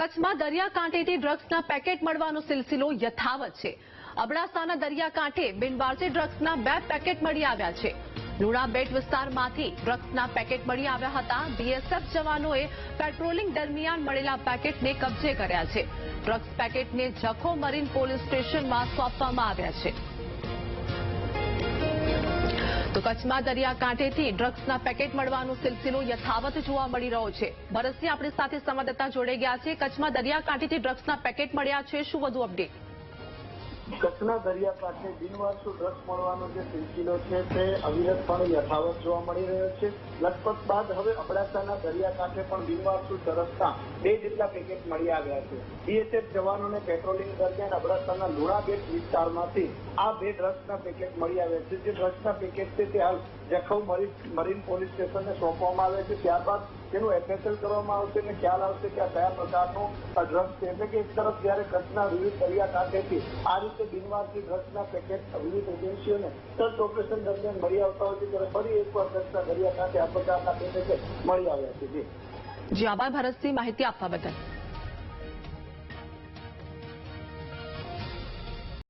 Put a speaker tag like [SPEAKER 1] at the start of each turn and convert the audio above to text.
[SPEAKER 1] કચ્છમાં દરિયાકાંઠેથી ડ્રગ્સના પેકેટ મળવાનો સિલસિલો યથાવત છે. અબડાસાના દરિયાકાંઠે બિનવારસી ડ્રગ્સના બે પેકેટ મળી આવ્યા છે. લુણા બેટ વિસ્તારમાંથી ડ્રગ્સના પેકેટ મળી આવ્યા હતા. બીએસએફ જવાનોએ પેટ્રોલિંગ દરમિયાન મળેલા પેકેટને કબજે કર્યા છે. ડ્રગ્સ પેકેટને જખો મરીન પોલીસ સ્ટેશનમાં સોંપવામાં આવ્યા છે. તો કચ્છમાં દરિયાકાંઠેથી ડ્રગ્સના પેકેટ મળવાનો સિલસિલો યથાવત જોવા મળી રહ્યો છે. ભરતસિંહ આપણી સાથે સંવાદદાતા જોડાઈ ગયા છે. કચ્છમાં દરિયાકાંઠેથી ડ્રગ્સના પેકેટ મળ્યા છે. શું વધુ અપડેટ?
[SPEAKER 2] કચ્છના દરિયાકાંઠે બિનવારસુ ડ્રગ્સ મળવાનો જે સિલસિલો છે તે અવિરતપણે યથાવત જોવા મળી રહ્યો છે. લખપત બાદ હવે અબડાસાના દરિયાકાંઠે પણ બિનવારસુ તરસતા બે જેટલા પેકેટ મળી આવ્યા છે. બીએસએફ જવાનોને પેટ્રોલિંગ દરમિયાન અબડાસાના લુણાબેટ વિસ્તારમાંથી આ બે ડ્રગ્સના પેકેટ મળી આવ્યા છે. જે ડ્રગ્સના પેકેટ છે તે હાલ જખૌ મરીન પોલીસ સ્ટેશનને સોંપવામાં આવે છે. ત્યારબાદ તેનું એફએસએલ કરવામાં આવશે અને ખ્યાલ આવશે કે આ કયા પ્રકારનો ડ્રગ્સ છે. એટલે કે એક તરફ જ્યારે કચ્છના વિવિધ દરિયાકાંઠેથી આ રીતે બિનવારસી ડ્રગ્સના પેકેટ વિવિધ એજન્સીઓને સર્ચ ઓપરેશન દરમિયાન મળી આવતા હોય છે, ત્યારે ફરી એકવાર કચ્છના દરિયાકાંઠે આ પ્રકારના પેકેટ મળી આવ્યા છે.
[SPEAKER 1] જી, આભાર ભરતસિંહ માહિતી આપવા બદલ.